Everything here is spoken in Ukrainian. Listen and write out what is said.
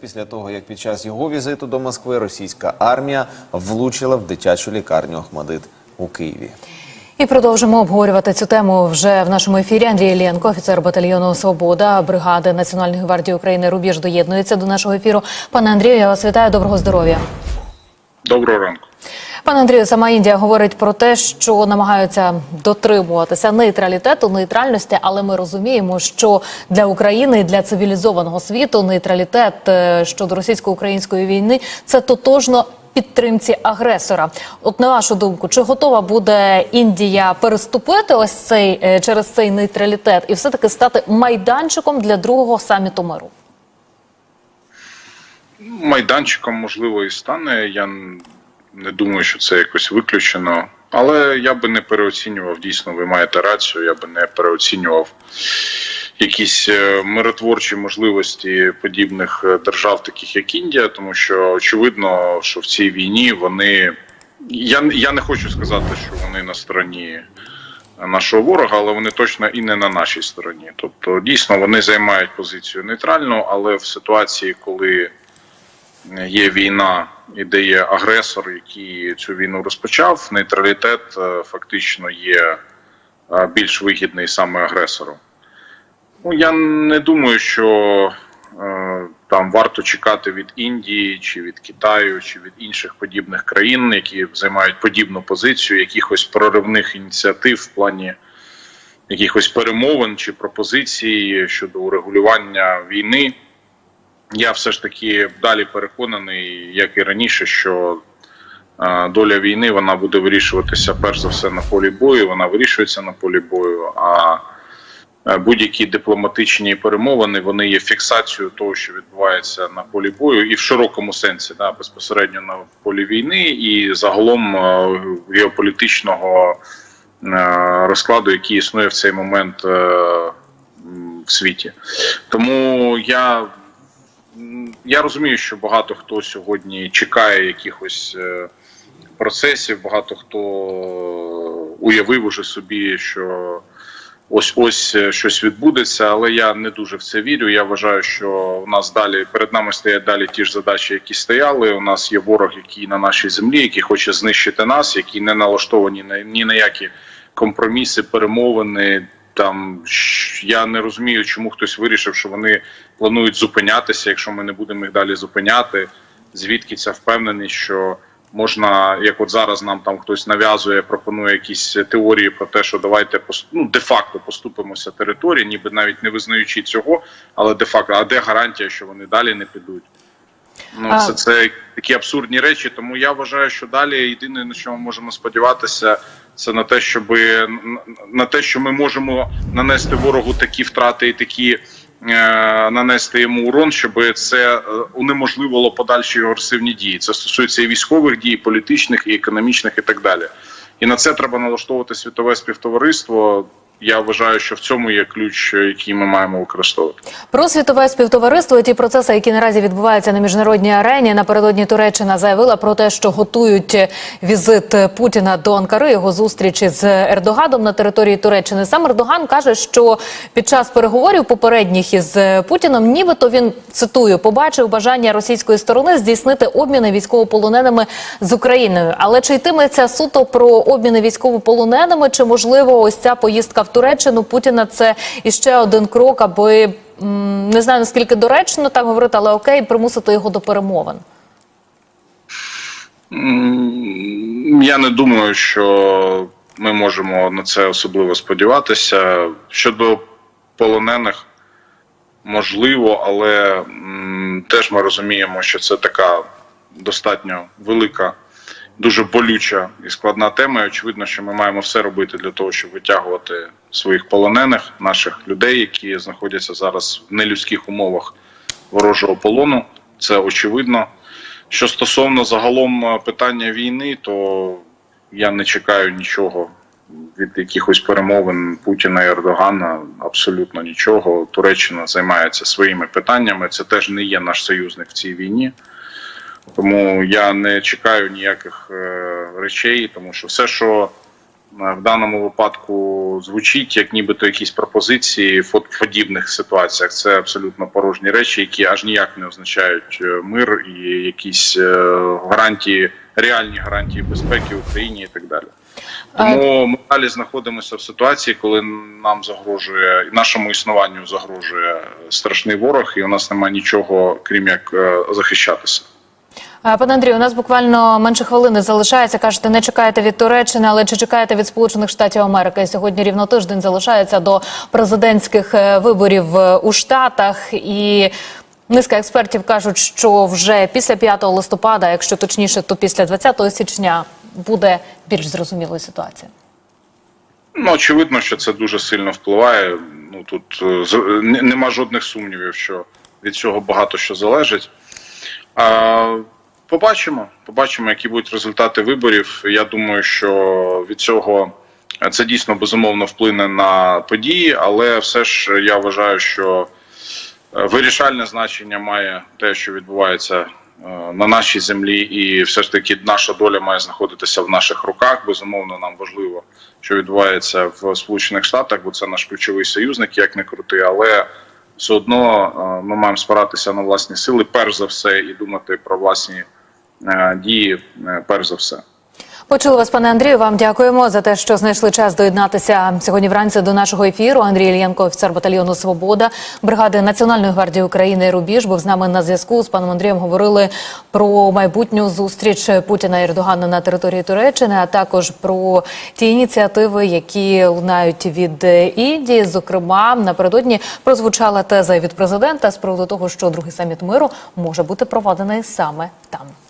Після того, як під час його візиту до Москви російська армія влучила в дитячу лікарню Ахмадит у Києві. І продовжимо обговорювати цю тему вже в нашому ефірі. Андрій Ілєнко, офіцер батальйону Свобода бригади Національної гвардії України Рубіж доєднується до нашого ефіру. Пане Андрію, я вас вітаю. Доброго здоров'я. Доброго ранку. Пане Андрію, сама Індія говорить про те, що намагаються дотримуватися нейтралітету, нейтральності, але ми розуміємо, що для України і для цивілізованого світу нейтралітет е, щодо російсько-української війни це тотожно підтримці агресора. От на вашу думку, чи готова буде Індія переступити ось цей е, через цей нейтралітет і все таки стати майданчиком для другого саміту миру? Майданчиком можливо і стане. Я не думаю, що це якось виключено. Але я би не переоцінював. Дійсно, ви маєте рацію. Я би не переоцінював якісь е, миротворчі можливості подібних е, держав, таких як Індія, тому що очевидно, що в цій війні вони. Я, я не хочу сказати, що вони на стороні нашого ворога, але вони точно і не на нашій стороні. Тобто, дійсно, вони займають позицію нейтральну, але в ситуації, коли є війна і де є агресор, який цю війну розпочав, нейтралітет е, фактично є е, більш вигідний саме агресору. Ну, я не думаю, що е, там варто чекати від Індії чи від Китаю, чи від інших подібних країн, які займають подібну позицію, якихось проривних ініціатив в плані якихось перемовин чи пропозицій щодо урегулювання війни. Я все ж таки далі переконаний, як і раніше, що е, доля війни вона буде вирішуватися перш за все на полі бою. Вона вирішується на полі бою. А е, будь-які дипломатичні перемовини вони є фіксацією того, що відбувається на полі бою, і в широкому сенсі, да, безпосередньо на полі війни, і загалом е, геополітичного розкладу, який існує в цей момент в світі. Тому я Я розумію, що багато хто сьогодні чекає якихось е, процесів, багато хто уявив уже собі, що ось ось е, щось відбудеться, але я не дуже в це вірю. Я вважаю, що у нас далі перед нами стоять далі ті ж задачі, які стояли. У нас є ворог, який на нашій землі, який хоче знищити нас, який не налаштовані на ні на які компроміси, перемовини. Там я не розумію, чому хтось вирішив, що вони планують зупинятися, якщо ми не будемо їх далі зупиняти. Звідки ця впевненість, що можна, як от зараз нам там хтось нав'язує, пропонує якісь теорії про те, що давайте ну, де-факто поступимося території, ніби навіть не визнаючи цього, але де-факто, а де гарантія, що вони далі не підуть? Ну, це, це такі абсурдні речі. Тому я вважаю, що далі єдине на що ми можемо сподіватися, це на те, щоб на те, що ми можемо нанести ворогу такі втрати і такі. е, Нанести йому урон, щоб це е, унеможливило подальші агресивні дії. Це стосується і військових дій, і політичних, і економічних, і так далі. І на це треба налаштовувати світове співтовариство. Я вважаю, що в цьому є ключ, який ми маємо використовувати. Про світове співтовариство і ті процеси, які наразі відбуваються на міжнародній арені. Напередодні Туреччина заявила про те, що готують візит Путіна до Анкари, його зустрічі з Ердоганом на території Туреччини. Сам Ердоган каже, що під час переговорів попередніх із Путіном, нібито він цитую, побачив бажання російської сторони здійснити обміни військовополоненими з Україною. Але чи йтиметься суто про обміни військовополоненими, чи можливо ось ця поїздка в Туреччину Путіна це іще один крок, аби не знаю наскільки доречно так говорити, але окей, примусити його до перемовин. Я не думаю, що ми можемо на це особливо сподіватися. Щодо полонених, можливо, але теж ми розуміємо, що це така достатньо велика, дуже болюча і складна тема. І очевидно, що ми маємо все робити для того, щоб витягувати своїх полонених, наших людей, які знаходяться зараз в нелюдських умовах ворожого полону. Це очевидно. Що стосовно загалом е, питання війни, то я не чекаю нічого від якихось перемовин Путіна і Ердогана. Абсолютно нічого. Туреччина займається своїми питаннями. Це теж не є наш союзник в цій війні. Тому я не чекаю ніяких е, речей, тому що все, що в даному випадку звучить як нібито якісь пропозиції в подібних ситуаціях. Це абсолютно порожні речі, які аж ніяк не означають е, мир і якісь е, гарантії, реальні гарантії безпеки Україні і так далі. Тому ми далі знаходимося в ситуації, коли нам загрожує нашому існуванню загрожує страшний ворог, і у нас немає нічого, крім як е, захищатися. Пане Андрію, у нас буквально менше хвилини залишається. Кажете, не чекаєте від Туреччини, але чи чекаєте від Сполучених Штатів Америки? Сьогодні рівно тиждень залишається до президентських е, виборів е, у Штатах і. Низка експертів кажуть, що вже після 5 листопада, якщо точніше, то після 20 січня буде більш зрозумілою ситуація. Ну, очевидно, що це дуже сильно впливає. Ну тут е, нема жодних сумнівів, що від цього багато що залежить. Побачимо, побачимо, які будуть результати виборів. Я думаю, що від цього це дійсно безумовно вплине на події, але все ж я вважаю, що е, вирішальне значення має те, що відбувається е, на нашій землі, і все ж таки наша доля має знаходитися в наших руках. Безумовно, нам важливо, що відбувається в Сполучених Штатах, бо це наш ключовий союзник, як не крути, але все одно е, ми маємо спиратися на власні сили, перш за все, і думати про власні е, дії, е, перш за все. Почули вас, пане Андрію. Вам дякуємо за те, що знайшли час доєднатися сьогодні вранці до нашого ефіру. Андрій Ільєнко, офіцер батальйону Свобода, бригади Національної гвардії України Рубіж, був з нами на зв'язку. З паном Андрієм говорили про майбутню зустріч Путіна і Ердогана на території Туреччини, а також про ті ініціативи, які лунають від Індії. Зокрема, напередодні прозвучала теза від президента з приводу того, що другий саміт миру може бути проведений саме там.